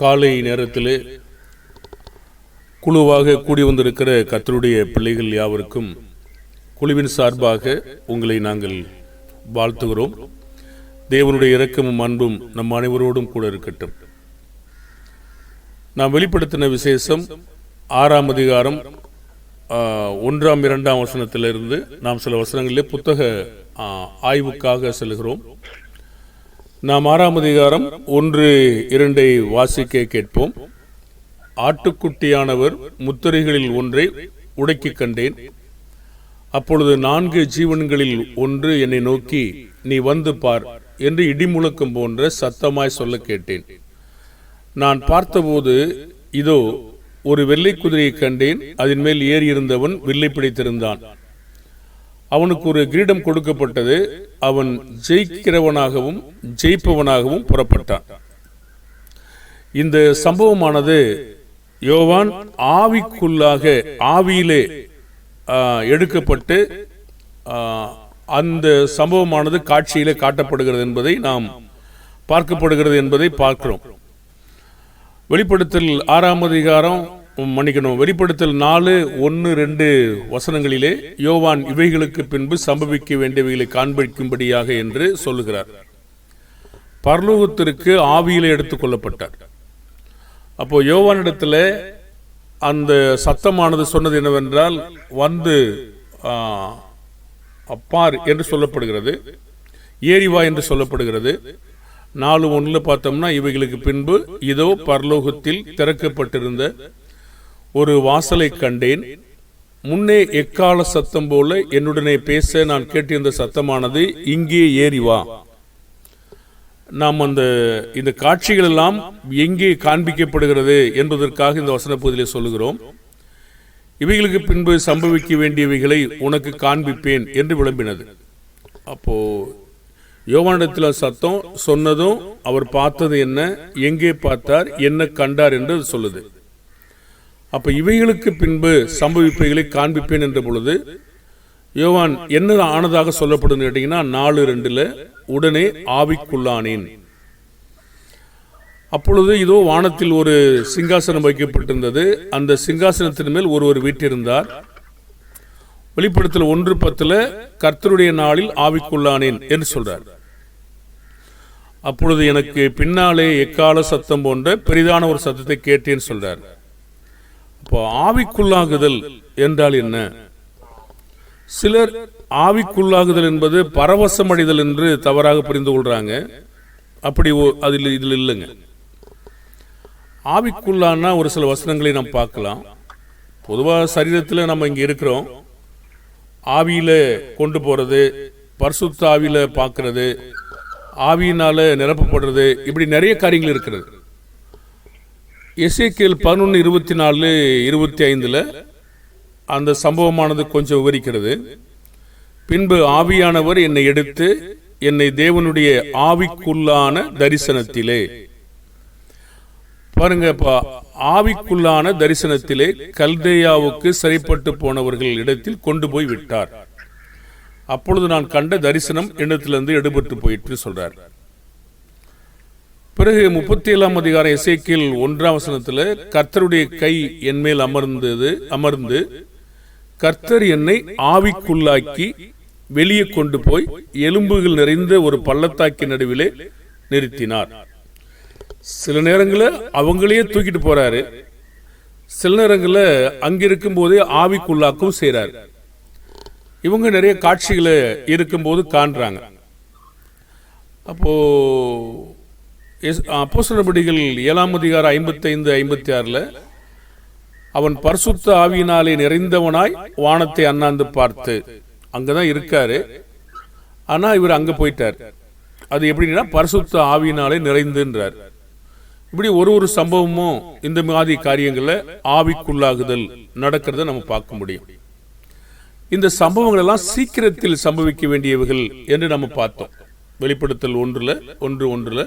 காலை நேரத்தில் குழுவாக கூடி வந்திருக்கிற கத்தருடைய பிள்ளைகள் யாவருக்கும் குழுவின் சார்பாக உங்களை நாங்கள் வாழ்த்துகிறோம். தேவனுடைய இரக்கமும் அன்பும் நம் அனைவரோடும் கூட இருக்கட்டும். நாம் வெளிப்படுத்தின விசேஷம் ஆறாம் அதிகாரம் ஒன்றாம் இரண்டாம் வசனத்திலிருந்து நாம் சில வசனங்களிலே புத்தக ஆய்வுக்காக செல்கிறோம். நாம் ஆறாம் அதிகாரம் ஒன்று இரண்டை வாசிக்க கேட்போம். ஆட்டுக்குட்டியானவர் முத்திரைகளில் ஒன்றை உடைக்கிக் கண்டேன். அப்பொழுது நான்கு ஜீவன்களில் ஒன்று என்னை நோக்கி நீ வந்து பார் என்று இடிமுழக்கம் போன்ற சத்தமாய் சொல்ல கேட்டேன். நான் பார்த்தபோது இதோ ஒரு வெள்ளை குதிரையை கண்டேன். அதன் மேல் ஏறியிருந்தவன் வில்லை பிடித்திருந்தான். அவனுக்கு ஒரு கிரீடம் கொடுக்கப்பட்டது. அவன் ஜெயிக்கிறவனாகவும் ஜெயிப்பவனாகவும் புறப்பட்டான். இந்த சம்பவமானது யோவான் ஆவிக்குள்ளாக ஆவியிலே எடுக்கப்பட்டு அந்த சம்பவமானது காட்சியிலே காட்டப்படுகிறது என்பதை நாம் பார்க்கப்படுகிறது என்பதை பார்க்கிறோம். வெளிப்படுத்தல் ஆறாம் அதிகாரம் மன்னிக்கணும். வெளிப்படுத்தல் நாலு ஒன்று ரெண்டு வசனங்களிலே யோவான் இவைகளுக்கு பின்பு சம்பவிக்க வேண்டியவைகளை காண்பிக்கும்படியாக என்று சொல்லுகிறார். பரலோகத்திற்கு ஆவியிலே எடுத்துக் கொள்ளப்பட்டார். அப்போ யோவானிடத்துல அந்த சத்தமானது சொன்னது என்னவென்றால் வந்து அப்பார் என்று சொல்லப்படுகிறது. ஏரிவா என்று சொல்லப்படுகிறது. நாலு ஒன்றில் பார்த்தோம்னா இவைகளுக்கு பின்பு இதோ பரலோகத்தில் திறக்கப்பட்டிருந்த ஒரு வாசலை கண்டேன். முன்னே எக்கால சத்தம் போல என்னுடனே பேச நான் கேட்டிருந்த சத்தமானது இங்கே ஏறி வா. நாம் அந்த இந்த காட்சிகள் எல்லாம் எங்கே காண்பிக்கப்படுகிறது என்பதற்காக இந்த வசன பகுதியிலே சொல்லுகிறோம். இவைகளுக்கு பின்பு சம்பவிக்க வேண்டியவைகளை உனக்கு காண்பிப்பேன் என்று விளம்பினது. அப்போ யோவானிடத்தில் சத்தம் சொன்னதும் அவர் பார்த்தது என்ன எங்கே பார்த்தார் என்ன கண்டார் என்று சொல்லுது. அப்போ இவைகளுக்கு பின்பு சம்பவிப்பைகளை காண்பிப்பேன் என்ற பொழுது யோவான் என்ன ஆனதாக சொல்லப்படுன்னு கேட்டீங்கன்னா நாலு ரெண்டில் உடனே ஆவிக்குள்ளானேன். அப்பொழுது இதோ வானத்தில் ஒரு சிங்காசனம் வைக்கப்பட்டிருந்தது. அந்த சிங்காசனத்தின் மேல் ஒருவர் வீட்டிருந்தார் வெளிப்படுத்தல் ஒன்று பத்தில் கர்த்தருடைய நாளில் ஆவிக்குள்ளானேன் என்று சொல்றார். அப்பொழுது எனக்கு பின்னாலே எக்கால சத்தம் போன்ற பெரிதான ஒரு சத்தத்தை கேட்டேன்னு சொல்றார். இப்போ ஆவிக்குள்ளாகுதல் என்றால் என்ன? சிலர் ஆவிக்குள்ளாகுதல் என்பது பரவசம் அடைதல் என்று தவறாக புரிந்து கொள்றாங்க. அப்படி அதில் இதில் இல்லைங்க. ஆவிக்குள்ளானா ஒரு சில வசனங்களை நாம் பார்க்கலாம். பொதுவாக சரீரத்தில் நம்ம இங்கே இருக்கிறோம். ஆவியில கொண்டு போறது பரிசுத்த ஆவியில பார்க்கறது ஆவியினால நிரப்பப்படுறது இப்படி நிறைய காரியங்கள் இருக்கிறது. எசேக்கியல் பதினொன்று இருபத்தி நாலு இருபத்தி ஐந்தில் அந்த சம்பவமானது கொஞ்சம் விவரிக்கிறது. பின்பு ஆவியானவர் என்னை எடுத்து என்னை தேவனுடைய ஆவிக்குள்ளான தரிசனத்திலே பாருங்க இப்ப ஆவிக்குள்ளான தரிசனத்திலே கல்தேயாவுக்கு சிறைப்பட்டு போனவர்கள் இடத்தில் கொண்டு போய் விட்டார். அப்பொழுது நான் கண்ட தரிசனம் இடத்திலிருந்து எடுபட்டு போயிட்டு சொல்றார். பிறகு முப்பத்தி ஏழாம் அதிகார இசைக்கில் ஒன்றாம் வசனத்தில் கர்த்தருடைய கை என் மேல் அமர்ந்தது அமர்ந்து கர்த்தர் என்னை ஆவிக்குள்ளாக்கி வெளியே கொண்டு போய் எலும்புகள் நிறைந்த ஒரு பள்ளத்தாக்கின் நடுவிலே நிறுத்தினார். சில நேரங்களில் அவங்களையே தூக்கிட்டு போறாரு. சில நேரங்களில் அங்கே இருக்கும்போதே ஆவிக்குள்ளாக்கும் செய்கிறார் இவங்க நிறைய காட்சிகளை இருக்கும்போது காண்றாங்க. அப்போ அப்போசனபடிகள் ஏழாம் அதிகாரம் ஐம்பத்தைந்து ஐம்பத்தி ஆறில் அவன் பரிசுத்த ஆவியினாலே நிறைந்தவனாய் வானத்தை அண்ணாந்து பார்த்து. அங்கதான் இருக்காரு. ஆனால் இவர் அங்கே போயிட்டார். அது எப்படின்னா பரிசுத்த ஆவியினாலே நிறைந்துன்றார். இப்படி ஒரு ஒரு சம்பவமும் இந்த மாதிரி காரியங்களில் ஆவிக்குள்ளாகுதல் நடக்கிறத நம்ம பார்க்க முடியும். இந்த சம்பவங்கள் எல்லாம் சீக்கிரத்தில் சம்பவிக்க வேண்டியவைகள் என்று நம்ம பார்த்தோம். வெளிப்படுத்தல் ஒன்றுல ஒன்று ஒன்றுல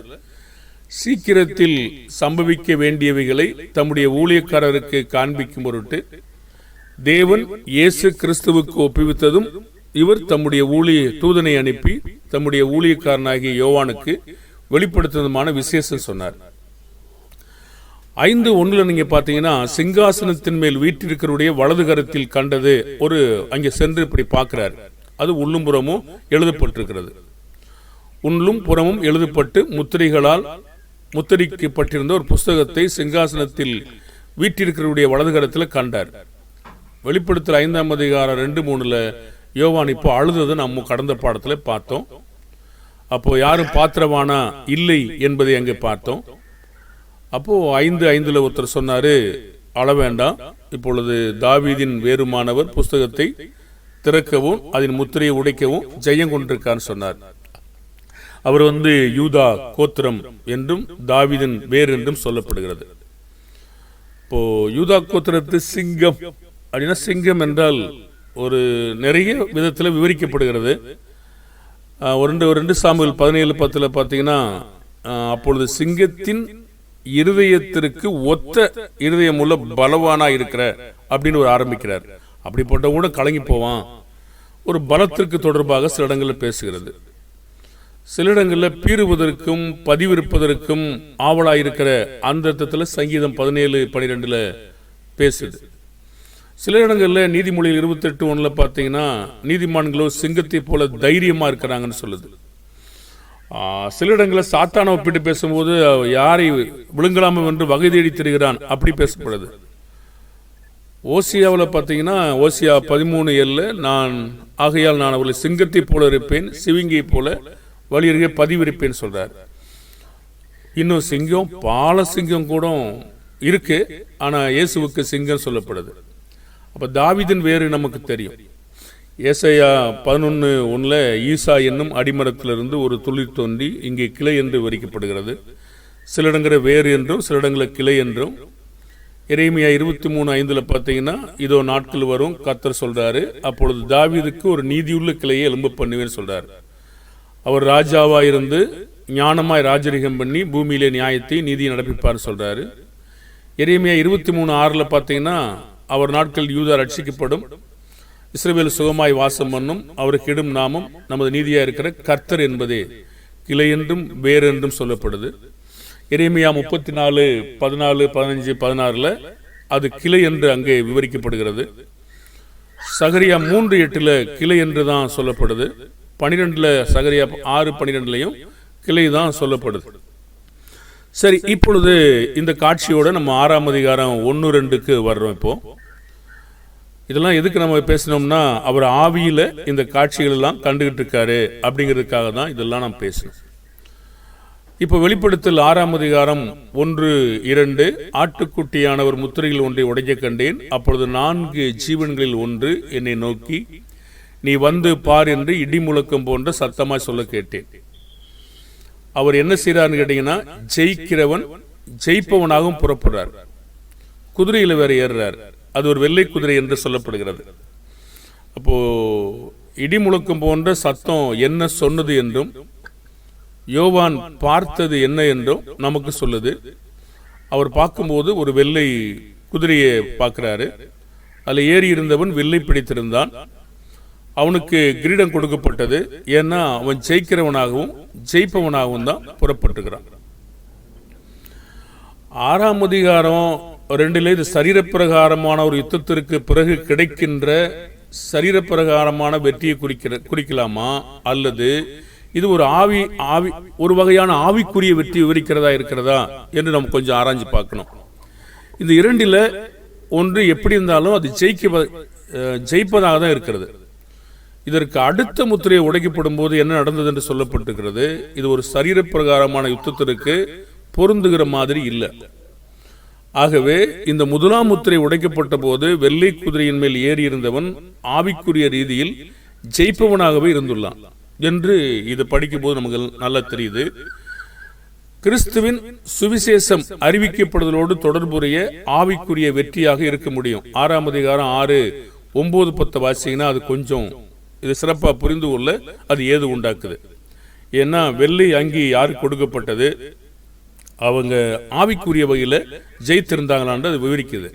சீக்கிரத்தில் சம்பவிக்க வேண்டியவைகளை தம்முடைய ஊழியக்காரருக்கு காண்பிக்கும் பொருட்டு தேவன் இயேசு கிறிஸ்துவுக்கு ஒப்புவித்ததும் இவர் தம்முடைய ஊழிய தூதனை அனுப்பி தம்முடைய ஊழியக்காரனாகிய யோவானுக்கு வெளிப்படுத்துவதுமான விசேஷம் சொன்னார். ஐந்து ஒண்ணுல நீங்க பாத்தீங்கன்னா சிங்காசனத்தின் மேல் வீற்றிருக்கிறவருடைய வலது கரத்தில் கண்டது ஒரு அங்கே சென்று இப்படி பார்க்கிறார். அது உள்ளும் புறமும் எழுதப்பட்டிருக்கிறது. உள்ளும் புறமும் எழுதப்பட்டு முத்திரைகளால் முத்தரிக்கப்பட்டிருந்த ஒரு புஸ்தகத்தை சிங்காசனத்தில் வீட்டிருக்கிறவருடைய வலதுகரத்தில் கண்டார். வெளிப்படுத்தல் ஐந்தாம் அதிகாரம் ரெண்டு மூணில் யோவான் இப்போ அழுததை நம்ம கடந்த பாடத்தில் பார்த்தோம். அப்போது யாரும் பாத்திரவானா இல்லை என்பதை அங்கே பார்த்தோம். அப்போது ஐந்து ஐந்தில் ஒருத்தர் சொன்னார் அழ வேண்டாம். இப்பொழுது தாவீதின் வேறுமானவர் புஸ்தகத்தை திறக்கவும் அதன் முத்திரையை உடைக்கவும் ஜெயம் கொண்டிருக்கான்னு சொன்னார். அவர் வந்து யூதா கோத்திரம் என்றும் தாவிதன் வேர் என்றும் சொல்லப்படுகிறது. இப்போ யூதா கோத்திரத்து சிங்கம் அப்படின்னா சிங்கம் என்றால் ஒரு நிறைய விதத்தில் விவரிக்கப்படுகிறது. ஒரு ரெண்டு ரெண்டு சாம்பல் பதினேழு பத்தில் பார்த்தீங்கன்னா அப்பொழுது சிங்கத்தின் இருதயத்திற்கு ஒத்த இருதயமுள்ள பலவானா இருக்கிற அப்படின்னு ஒரு ஆரம்பிக்கிறார். அப்படிப்பட்ட கூட கலங்கி போவான். ஒரு பலத்திற்கு தொடர்பாக சில இடங்களில் பேசுகிறது. சில இடங்களில் பீறுவதற்கும் பதிவிருப்பதற்கும் ஆவலாயிருக்கிற அந்த அர்த்தத்தில் சங்கீதம் பதினேழு பனிரெண்டில் பேசுது. சில இடங்களில் நீதிமொழியில் இருபத்தெட்டு ஒன்றில் பார்த்தீங்கன்னா நீதிமான்களோ சிங்கத்தை போல தைரியமாக இருக்கிறாங்கன்னு சொல்லுது. சில இடங்களில் சாத்தான ஒப்பிட்டு பேசும்போது யாரை விழுங்கலாமல் என்று வகை தேடி திரிகிறான் அப்படி பேசப்படுது. ஓசியாவில் பார்த்தீங்கன்னா ஓசியா பதிமூணு ஏழில் நான் ஆகையால் நான் அவளை சிங்கத்தை போல இருப்பேன் சிவிங்கியை போல வழியருகே பதிவிருப்பேன்னு சொல்கிறார் இன்னும் சிங்கம் பால சிங்கம் கூட இருக்கு ஆனால் இயேசுவுக்கு சிங்கம் சொல்லப்படுது. அப்போ தாவிதன் வேறு நமக்கு தெரியும். ஏசையா பதினொன்று ஒன்றில் ஈசா என்னும் அடிமரத்திலிருந்து ஒரு துளிர் தோண்டி இங்கே கிளை என்று விவரிக்கப்படுகிறது சில இடங்களில் வேறு என்றும் சில இடங்களில் கிளை என்றும். இறைமையா இருபத்தி மூணு ஐந்தில் பார்த்தீங்கன்னா இதோ நாட்கள் வரும் கத்தர் சொல்கிறாரு அப்பொழுது தாவீதுக்கு ஒரு நீதியுள்ள கிளையை எலும்பு பண்ணுவேன்னு சொல்கிறாரு அவர் ராஜாவாக இருந்து ஞானமாய் ராஜரிகம் பண்ணி பூமியிலே நியாயத்தை நீதியை நடப்பிப்பார் சொல்கிறாரு எரேமியா இருபத்தி மூணு ஆறில் பார்த்தீங்கன்னா அவர் நாட்கள் யூதா ரட்சிக்கப்படும். இஸ்ரேவேல் சுகமாய் வாசம் பண்ணும். அவருக்கு இடும் நாமம் நமது நீதியாக இருக்கிற கர்த்தர் என்பதே. கிளை என்றும் வேர் என்றும் சொல்லப்படுது. எரேமியா முப்பத்தி நாலு பதினாலு பதினஞ்சு பதினாறில் அது கிளை என்று அங்கே விவரிக்கப்படுகிறது. சகரியா மூன்று எட்டில் கிளை என்று தான் சொல்லப்படுது. பன்னிரெண்டில் சகரியா ஆறு பன்னிரெண்டுலையும் கிளை தான் சொல்லப்படுது. சரி இப்பொழுது இந்த காட்சியோட நம்ம ஆறாம் அதிகாரம் ஒன்று ரெண்டுக்கு வர்றோம் இப்போ. இதெல்லாம் எதுக்கு நம்ம பேசினோம்னா அவர் ஆவியில் இந்த காட்சிகள் எல்லாம் கண்டுகிட்டு இருக்காரு அப்படிங்கிறதுக்காக தான் இதெல்லாம் நாம் பேசணும் இப்போ வெளிப்படுத்தல் ஆறாம் அதிகாரம் ஒன்று இரண்டு ஆட்டுக்குட்டியானவர் முத்திரையில் ஒன்றை உடைக்க கண்டேன் அப்பொழுது நான்கு ஜீவன்களில் ஒன்று என்னை நோக்கி நீ வந்து பார் என்று இடி முழக்கம் போன்ற சத்தமாய் சொல்ல கேட்டேன். அவர் என்ன செய்யறாருன்னு கேட்டீங்கன்னா ஜெயிக்கிறவன் ஜெயிப்பவனாகவும் புறப்படுறார். குதிரையில வேற ஏறுறார். அது ஒரு வெள்ளை குதிரை என்று சொல்லப்படுகிறது. அப்போ இடி முழக்கம் போன்ற சத்தம் என்ன சொன்னது என்றும் யோவான் பார்த்தது என்ன என்றும் நமக்கு சொல்லுது. அவர் பார்க்கும்போது ஒரு வெள்ளை குதிரையை பார்க்கிறாரு. அதில் ஏறி இருந்தவன் வெள்ளை பிடித்திருந்தான். அவனுக்கு கிரீடம் கொடுக்கப்பட்டது. ஏன்னா அவன் ஜெயிக்கிறவனாகவும் ஜெயிப்பவனாகவும் தான் புறப்பட்டுக்கிறான். ஆறாம் அதிகாரம் ரெண்டுல இது சரீரப்பிரகாரமான ஒரு யுத்தத்திற்கு பிறகு கிடைக்கின்ற சரீரப்பிரகாரமான வெற்றியை குறிக்கிற குறிக்கலாமா? அல்லது இது ஒரு ஆவி ஆவி ஒரு வகையான ஆவிக்குரிய வெற்றி விவரிக்கிறதா இருக்கிறதா? என்று நம்ம கொஞ்சம் ஆராய்ஞ்சு பார்க்கணும். இந்த இரண்டில் ஒன்று எப்படி இருந்தாலும் அது ஜெயிக்க ஜெயிப்பதாக தான் இருக்கிறது. இதற்கு அடுத்த முத்திரையை உடைக்கப்படும் போது என்ன நடந்தது என்று சொல்லப்பட்டிருக்கிறது. இது ஒரு சரீரப்பிரகாரமான யுத்தத்திற்கு பொருந்துகிற மாதிரி இல்லை. ஆகவே இந்த முதலாம் முத்திரை உடைக்கப்பட்ட போது வெள்ளை குதிரையின் மேல் ஏறி இருந்தவன் ஆவிக்குரிய ரீதியில் ஜெயிப்பவனாகவே இருந்துள்ளான் என்று இது படிக்கும்போது நமக்கு நல்லா தெரியுது. கிறிஸ்துவின் சுவிசேஷம் அறிவிக்கப்படுதலோடு தொடர்புடைய ஆவிக்குரிய வெற்றியாக இருக்க முடியும். ஆறாம் அதிகாரம் ஆறு ஒன்பது பத்து வாசிங்கன்னா அது கொஞ்சம் இது சிறப்பாக புரிந்து கொள்ள அது ஏது உண்டாக்குது. ஏன்னா வெள்ளை அங்கி யாருக்கு கொடுக்கப்பட்டது? அவங்க ஆவிக்குரிய வகையில் ஜெயித்திருந்தாங்களான்னு அது விவரிக்குது.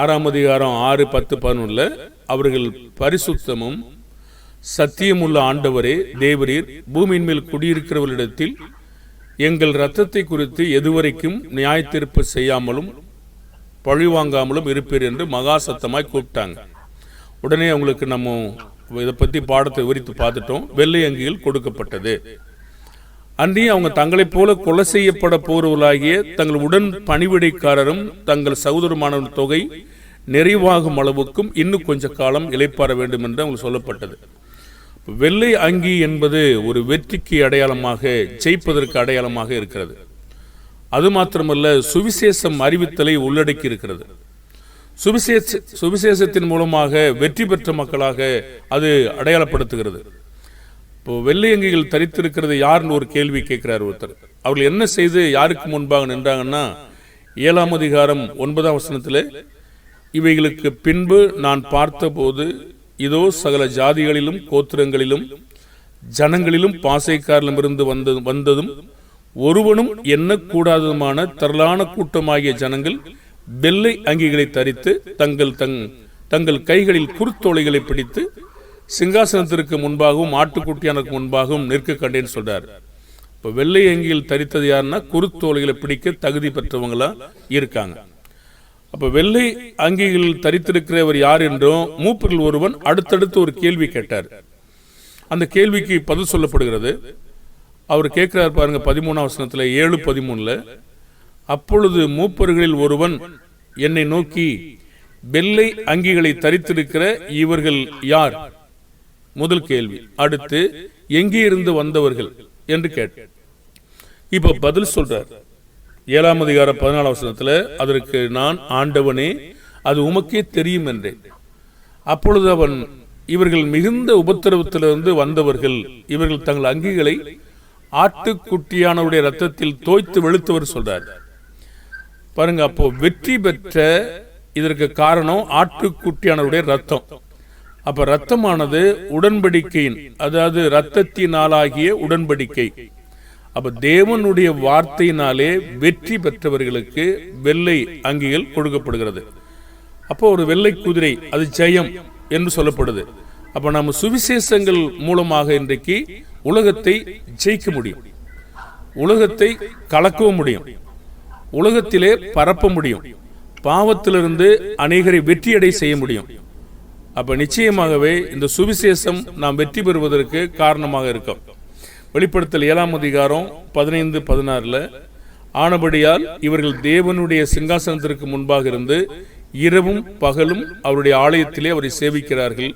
ஆறாம் அதிகாரம் ஆறு பத்து பதினொன்றில் அவர்கள் பரிசுத்தமும் சத்தியமுள்ள ஆண்டவரே தேவரீர் பூமியின் மேல் குடியிருக்கிறவர்களிடத்தில் எங்கள் இரத்தத்தை குறித்து எதுவரைக்கும் நியாயத்தீர்ப்பு செய்யாமலும் பழிவாங்காமலும் இருப்பீர் என்று மகா சத்தமாய் கூப்பிட்டாங்க. உடனே அவங்களுக்கு நம்ம இதை பற்றி பாடத்தை விரித்து பார்த்துட்டோம். வெள்ளை அங்கியில் கொடுக்கப்பட்டது. அன்றையும் அவங்க தங்களைப் போல கொலை செய்யப்பட போறவர்களாகிய தங்கள் உடன் பணிவிடைக்காரரும் தங்கள் சகோதரமான தொகை நிறைவாகும் அளவுக்கும் இன்னும் கொஞ்ச காலம் இளைப்பாற வேண்டும் என்று அவங்களுக்கு சொல்லப்பட்டது. வெள்ளை அங்கி என்பது ஒரு வெற்றிக்கு அடையாளமாக ஜெயிப்பதற்கு அடையாளமாக இருக்கிறது. அது மாத்திரமல்ல சுவிசேஷம் அறிவித்தலை உள்ளடக்கி இருக்கிறது. சுவிசேஷ சுவிசேஷத்தின் மூலமாக வெற்றி பெற்ற மக்களாக அது அடையாளப்படுத்துகிறது. இப்போ வெள்ளையங்கிகள் தரித்திருக்கிறது யாருன்னு ஒரு கேள்வி கேட்கிறார் ஒருத்தர். அவர்கள் என்ன செய்து யாருக்கு முன்பாக நின்றாங்கன்னா ஏழாம் அதிகாரம் ஒன்பதாம் வசனத்தில் இவைகளுக்கு பின்பு நான் பார்த்தபோது இதோ சகல ஜாதிகளிலும் கோத்திரங்களிலும் ஜனங்களிலும் பாசைக்காரிலும் இருந்து வந்தது வந்ததும் ஒருவனும் எண்ணக்கூடாததுமான திரளான கூட்டமாகிய ஜனங்கள் வெள்ளை அங்கிகளை தரித்து தங்கள் தங் தங்கள் கைகளில் குறுத்தோலைகளை பிடித்து சிங்காசனத்திற்கு முன்பாகவும் ஆட்டுக்குட்டியானுக்கு முன்பாகவும் நிற்க கண்டேன்னு சொல்றார். இப்போ வெள்ளை அங்கியில் தரித்தது யாருன்னா குருத்தோலைகளை பிடிக்க தகுதி பெற்றவங்களா இருக்காங்க. அப்போ வெள்ளை அங்கிகளில் தரித்திருக்கிறவர் யார் என்றும் மூப்பரில் ஒருவன் அடுத்தடுத்து ஒரு கேள்வி கேட்டார். அந்த கேள்விக்கு பதில் சொல்லப்படுகிறது. அவர் கேட்கிறார் பாருங்க பதிமூணாம் வசனத்தில் ஏழு பதிமூணுல அப்பொழுது மூப்பர்களில் ஒருவன் என்னை நோக்கி வெள்ளை அங்கிகளை தரித்திருக்கிற இவர்கள் யார்? முதல் கேள்வி. அடுத்து எங்கே இருந்து வந்தவர்கள்? என்று கேட்டேன். இப்ப பதில் சொல்றார். ஏழாம் அதிகார பதினாலாம் வசனத்துல அதற்கு நான் ஆண்டவனே அது உமக்கே தெரியும் என்றேன். அப்பொழுது அவன் இவர்கள் மிகுந்த உபத்திரவத்திலிருந்து வந்தவர்கள் இவர்கள் தங்கள் அங்கிகளை ஆட்டுக்குட்டியானவருடைய ரத்தத்தில் தோய்த்து வெளுத்தவர் சொல்றார். பாருங்க அப்போ வெற்றி பெற்ற இதற்கு காரணம் ஆட்டுக்குட்டியானவருடைய ரத்தம். அப்ப ரத்தமானது உடன்படிக்கையின் அதாவது ரத்தத்தினாலாகிய உடன்படிக்கை. அப்ப தேவனுடைய வார்த்தையினாலே வெற்றி பெற்றவர்களுக்கு வெள்ளை அங்கிகள் கொடுக்கப்படுகிறது. அப்போ ஒரு வெள்ளை குதிரை அது ஜெயம் என்று சொல்லப்படுது. அப்ப நம்ம சுவிசேஷங்கள் மூலமாக இன்றைக்கு உலகத்தை ஜெயிக்க முடியும். உலகத்தை கலக்கவும் முடியும். உலகத்திலே பரப்ப முடியும். பாவத்திலிருந்து அநேகரை வெற்றியடை செய்ய முடியும். அப்ப நிச்சயமாகவே இந்த சுவிசேஷம் நாம் வெற்றி பெறுவதற்கு காரணமாக இருக்கும். வெளிப்படுத்தல் ஏழாம் அதிகாரம் பதினைந்து பதினாறுல ஆனபடியால் இவர்கள் தேவனுடைய சிங்காசனத்திற்கு முன்பாக இருந்து இரவும் பகலும் அவருடைய ஆலயத்திலே அவரை சேவிக்கிறார்கள்.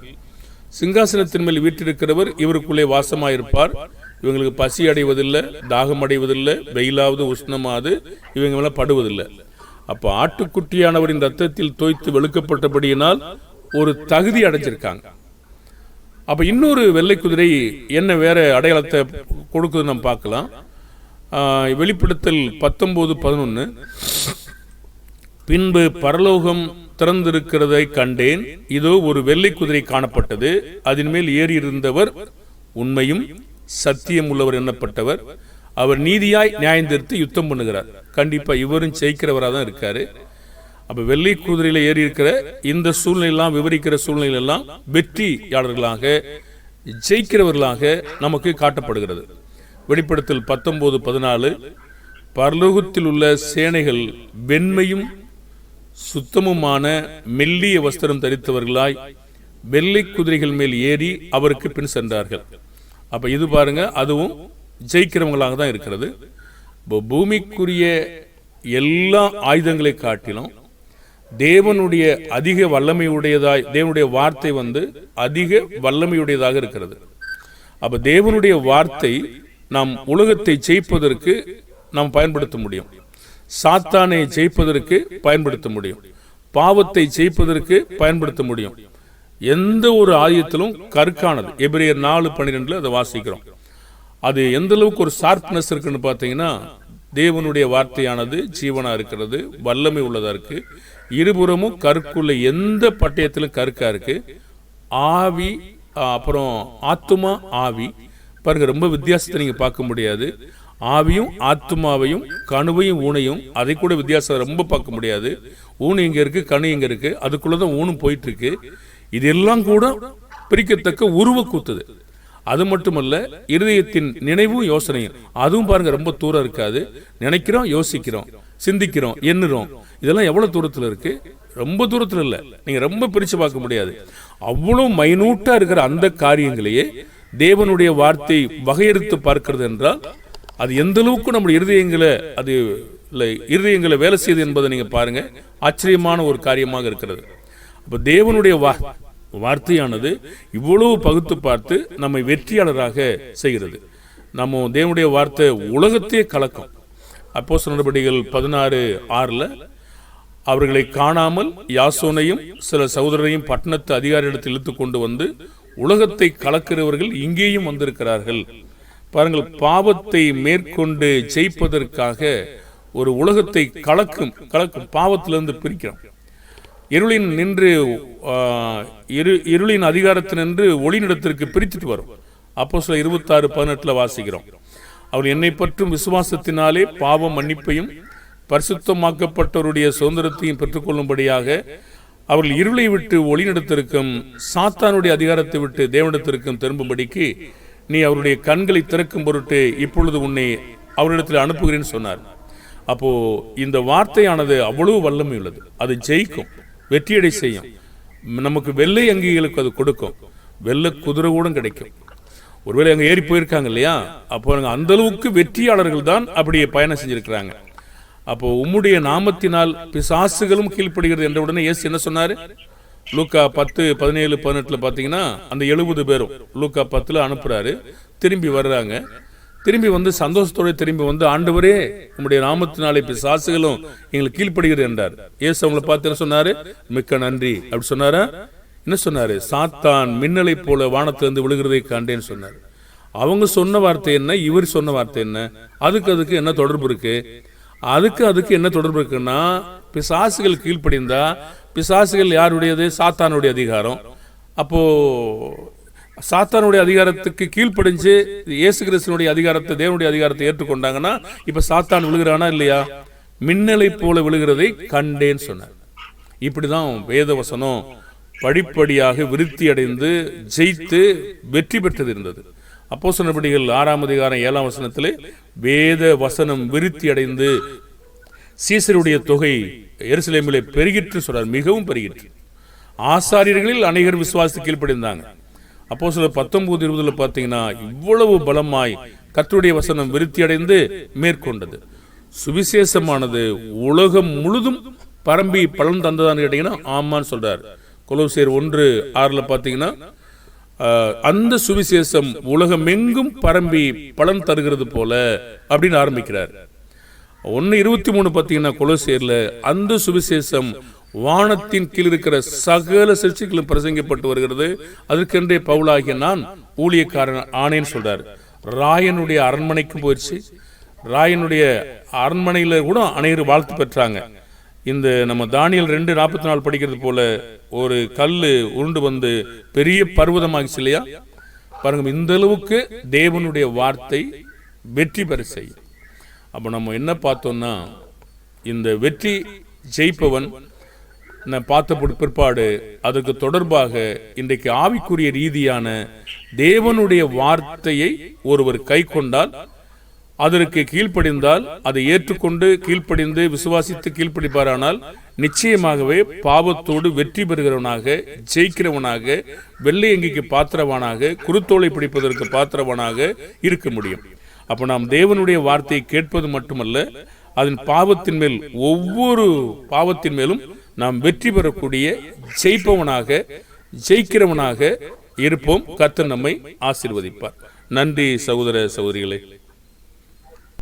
சிங்காசனத்தின் மேல் வீற்றிருக்கிறவர் இவருக்குள்ளே வாசமாயிருப்பார். இவங்களுக்கு பசி அடைவதில்லை தாகம் அடைவதில்லை வெயிலாவது உஷ்ணமாவது இவங்க படுவதில்லை. அப்போ ஆட்டுக்குட்டியானவரின் ரத்தத்தில் தோய்த்து வெளுக்கப்பட்டபடியினால் ஒரு தகுதி அடைஞ்சிருக்காங்க. அப்போ இன்னொரு வெள்ளை குதிரை என்ன வேறு அடையாளத்தை கொடுக்குது நம்ம பார்க்கலாம். வெளிப்படுத்தல் பத்தொம்போது பதினொன்று பின்பு பரலோகம் திறந்திருக்கிறதை கண்டேன். இதோ ஒரு வெள்ளை குதிரை காணப்பட்டது. அதன் மேல் ஏறியிருந்தவர் உண்மையும் சத்தியம் உள்ளவர் எண்ணப்பட்டவர் அவர் நீதியாய் நியாயம் தீர்த்து யுத்தம் பண்ணுகிறார். கண்டிப்பா இவரும் ஜெயிக்கிறவராக தான் இருக்காரு. அப்போ வெள்ளை குதிரையில் ஏறி இருக்கிற இந்த சூழ்நிலையெல்லாம் விவரிக்கிற சூழ்நிலையெல்லாம் வெற்றியாளர்களாக ஜெயிக்கிறவர்களாக நமக்கு காட்டப்படுகிறது. வெளிப்படத்தில் பத்தொன்பது பதினாலு பரலோகத்தில் உள்ள சேனைகள் வெண்மையும் சுத்தமுமான மெல்லிய வஸ்திரம் தரித்தவர்களாய் வெள்ளை குதிரைகள் மேல் ஏறி அவருக்கு பின் சென்றார்கள். அப்போ இது பாருங்கள் அதுவும் ஜெயிக்கிறவங்களாக தான் இருக்கிறது. இப்போ பூமிக்குரிய எல்லா ஆயுதங்களை காட்டிலும் தேவனுடைய அதிக வல்லமையுடையதாய் தேவனுடைய வார்த்தை வந்து அதிக வல்லமையுடையதாக இருக்கிறது. அப்போ தேவனுடைய வார்த்தை நாம் உலகத்தை ஜெயிப்பதற்கு நாம் பயன்படுத்த முடியும். சாத்தானை ஜெயிப்பதற்கு பயன்படுத்த முடியும். பாவத்தை ஜெயிப்பதற்கு பயன்படுத்த முடியும். எந்த ஒரு ஆயுதத்திலும் கற்கானது எபிரேயர் நாலு பன்னிரெண்டுல அதை வாசிக்கிறோம். அது எந்த அளவுக்கு ஒரு ஷார்ப்னஸ் இருக்குன்னு பார்த்தீங்கன்னா தேவனுடைய வார்த்தையானது ஜீவனா இருக்கிறது வல்லமை உள்ளதா இருக்கு. இருபுறமும் கற்குள்ள எந்த பட்டயத்திலும் கற்கா இருக்கு. ஆவி அப்புறம் ஆத்துமா ஆவி. பாருங்க ரொம்ப வித்தியாசத்தை நீங்க பார்க்க முடியாது. ஆவியும் ஆத்துமாவையும் கணுவையும் ஊனையும் அதை கூட வித்தியாசம் ரொம்ப பார்க்க முடியாது. ஊனு இங்க இருக்கு கணு இங்க இருக்கு அதுக்குள்ளதான் ஊனும் போயிட்டு இருக்கு. இதெல்லாம் கூட பிரிக்கத்தக்க உருவ கூத்துது. அது மட்டுமல்ல இருதயத்தின் நினைவும் யோசனையும். அதுவும் பாருங்க ரொம்ப தூரம் இருக்காது. நினைக்கிறோம் யோசிக்கிறோம் சிந்திக்கிறோம் எண்ணுறோம். இதெல்லாம் எவ்வளவு தூரத்துல இருக்கு? ரொம்ப தூரத்துல இல்ல. நீங்க ரொம்ப பிரிச்சு பார்க்க முடியாது. அவ்வளவு மைனூட்டா இருக்கிற அந்த காரியங்களையே தேவனுடைய வார்த்தை வகையறுத்து பார்க்கிறது என்றால் அது எந்த அளவுக்கு நம்முடைய இருதயங்களை அது இல்லை இருதயங்களை வேலை செய்யுது என்பதை நீங்க பாருங்க. ஆச்சரியமான ஒரு காரியமாக இருக்கிறது. இப்போ தேவனுடைய வா வார்த்தையானது இவ்வளவு பகுத்து பார்த்து நம்மை வெற்றியாளராக செய்கிறது. நம்ம தேவனுடைய வார்த்தை உலகத்தையே கலக்கும். அப்போ நடவடிக்கைகள் பதினாறு ஆறில் அவர்களை காணாமல் யாசோனையும் சில சகோதரரையும் பட்டணத்து அதிகாரியிடத்தில் இழுத்து கொண்டு வந்து உலகத்தை கலக்கிறவர்கள் இங்கேயும் வந்திருக்கிறார்கள். பாருங்கள் பாவத்தை மேற்கொண்டு ஜெயிப்பதற்காக ஒரு உலகத்தை கலக்கும் கலக்கும் பாவத்திலிருந்து பிரிக்கிறோம். இருளின் நின்று இரு இருளின் அதிகாரத்தில் நின்று ஒளிநிடத்திற்கு பிரித்துட்டு வரும். அப்போ சில இருபத்தாறு பதினெட்டில் வாசிக்கிறோம். அவர் என்னை பற்றும் விசுவாசத்தினாலே பாவம் மன்னிப்பையும் பரிசுத்தமாக்கப்பட்டவருடைய சுதந்திரத்தையும் பெற்றுக்கொள்ளும்படியாக அவர்கள் இருளை விட்டு ஒளிநடத்திருக்கும் சாத்தானுடைய அதிகாரத்தை விட்டு தேவனிடத்திற்கும் திரும்பும்படிக்கு நீ அவருடைய கண்களை திறக்கும் பொருட்டு இப்பொழுது உன்னை அவரிடத்தில் அனுப்புகிறேன்னு சொன்னார். அப்போது இந்த வார்த்தையானது அவ்வளவு வல்லமை உள்ளது அது ஜெயிக்கும். வெற்றியடை செய்யும். நமக்கு வெள்ளை அங்கிகளுக்கு அது கொடுக்கும். வெள்ளை குதிரை கூட கிடைக்கும். ஒருவேளை அங்கே ஏறி போயிருக்காங்க இல்லையா? அப்போ அங்க அந்த அளவுக்கு வெற்றியாளர்கள் தான் அப்படியே பயணம் செஞ்சிருக்கிறாங்க. அப்போ உம்முடைய நாமத்தினால் பிசாசுகளும் கீழ்ப்படுகிறது என்ற உடனே இயேசு என்ன சொன்னாரு? லூக்கா பத்து பதினேழு பதினெட்டுல பாத்தீங்கன்னா அந்த எழுபது பேரும் லூக்கா பத்துல அனுப்புறாரு. திரும்பி வர்றாங்க. திரும்பி வந்து சந்தோஷத்தோட திரும்பி வந்து ஆண்டவரே உங்களுடைய நாமத்தினாலே பிசாசுகளும் எங்களுக்கு கீழ்ப்படுகிறது என்றார். இயேசு அவங்களை பார்த்து என்ன சொன்னாரு? மிக்க நன்றி. அப்படி சொன்னாரா? என்ன சொன்னாரு? சாத்தான் மின்னலை போல வானத்திலிருந்து விழுகிறதை கண்டேன்னு சொன்னார். அவங்க சொன்ன வார்த்தை என்ன? இவர் சொன்ன வார்த்தை என்ன? அதுக்கு அதுக்கு என்ன தொடர்பு இருக்கு? அதுக்கு அதுக்கு என்ன தொடர்பு இருக்குன்னா பிசாசுகள் கீழ்ப்படிந்தா பிசாசுகள் யாருடையது? சாத்தானுடைய அதிகாரம். அப்போ சாத்தானுடைய அதிகாரத்துக்கு கீழ்ப்படிஞ்சு இயேசு கிறிஸ்தனுடைய அதிகாரத்தை தேவனுடைய அதிகாரத்தை ஏற்றுக்கொண்டாங்கன்னா இப்போ சாத்தான் விழுகிறானா இல்லையா? மின்னலை போல விழுகிறதை கண்டேன்னு சொன்னார். இப்படிதான் வேத வசனம் படிப்படியாக விருத்தி அடைந்து ஜெயித்து வெற்றி பெற்றது இருந்தது. அப்போ சொன்னபடிகள் ஆறாம் அதிகாரம் ஏழாம் வசனத்திலே வேத வசனம் விருத்தி அடைந்து சீசருடைய தொகை எருசலேமிலே பெருகிற்று சொல்றார் மிகவும் பெருகிற்று. ஆசாரியர்களில் அநேகர் விசுவாசத்து கீழ்ப்படிந்தாங்க. அப்போ சில பத்தொன்பது இருபதுல பார்த்தீங்கன்னா இவ்வளவு பலமாய் கத்துடைய வசனம் விருத்தி அடைந்து மேற்கொண்டது. சுவிசேஷமானது உலகம் முழுதும் பரம்பி பலன் தந்ததான்னு கேட்டீங்கன்னா ஆமான்னு சொல்றார். கொலோசியர் ஒன்று ஆறுல பார்த்தீங்கன்னா அந்த சுவிசேஷம் உலகமெங்கும் பரம்பி பலன் தருகிறது போல அப்படின்னு ஆரம்பிக்கிறார். ஒன்னு இருபத்தி மூணு பார்த்தீங்கன்னா கொலோசியர்ல அந்த சுவிசேஷம் வானத்தின் கீழ் இருக்கிற சகல சிருஷ்டிகளும் பிரசங்கப்பட்டு வருகிறது. அதற்கென்றே பவுலாகிய நான் ஊழியக்காரன் ஆனேன்னு சொல்றாரு. ராயனுடைய அரண்மனைக்கும் போயிடுச்சு. ராயனுடைய அரண்மனையில் கூட அனைவரும் வாழ்த்து பெற்றாங்க. இந்த நம்ம தானியல் ரெண்டு நாற்பத்தி நாலு படிக்கிறது போல ஒரு கல் உருண்டு வந்து பெரிய பர்வதமாகிச்சு இல்லையா? பாருங்க இந்த அளவுக்கு தேவனுடைய வார்த்தை வெற்றி பெற செய்யும். அப்போ நம்ம என்ன பார்த்தோம்னா இந்த வெற்றி ஜெயிப்பவன் பார்த்த பிற்- பிற்பாடு அதற்கு தொடர்பாக இன்றைக்கு ஆவிக்குரிய ரீதியான தேவனுடைய வார்த்தையை ஒருவர் கை கொண்டால் அதற்கு கீழ்ப்படிந்தால் அதை ஏற்றுக்கொண்டு கீழ்ப்படிந்து விசுவாசித்து கீழ்ப்படிப்பாரானால் நிச்சயமாகவே பாவத்தோடு வெற்றி பெறுகிறவனாக ஜெயிக்கிறவனாக வெள்ளை அங்கிக்கு பாத்திரவானாக குருத்தோலை பிடிப்பதற்கு பாத்திரவானாக இருக்க முடியும். அப்போ நாம் தேவனுடைய வார்த்தையை கேட்பது மட்டுமல்ல அதன் பாவத்தின் மேல் ஒவ்வொரு பாவத்தின் மேலும் நாம் வெற்றி பெறக்கூடிய ஜெயிப்பவனாக ஜெயிக்கிறவனாக இருப்போம். கர்த்தர் நம்மை ஆசீர்வதிப்பார். நன்றி சகோதர சகோதரிகளே.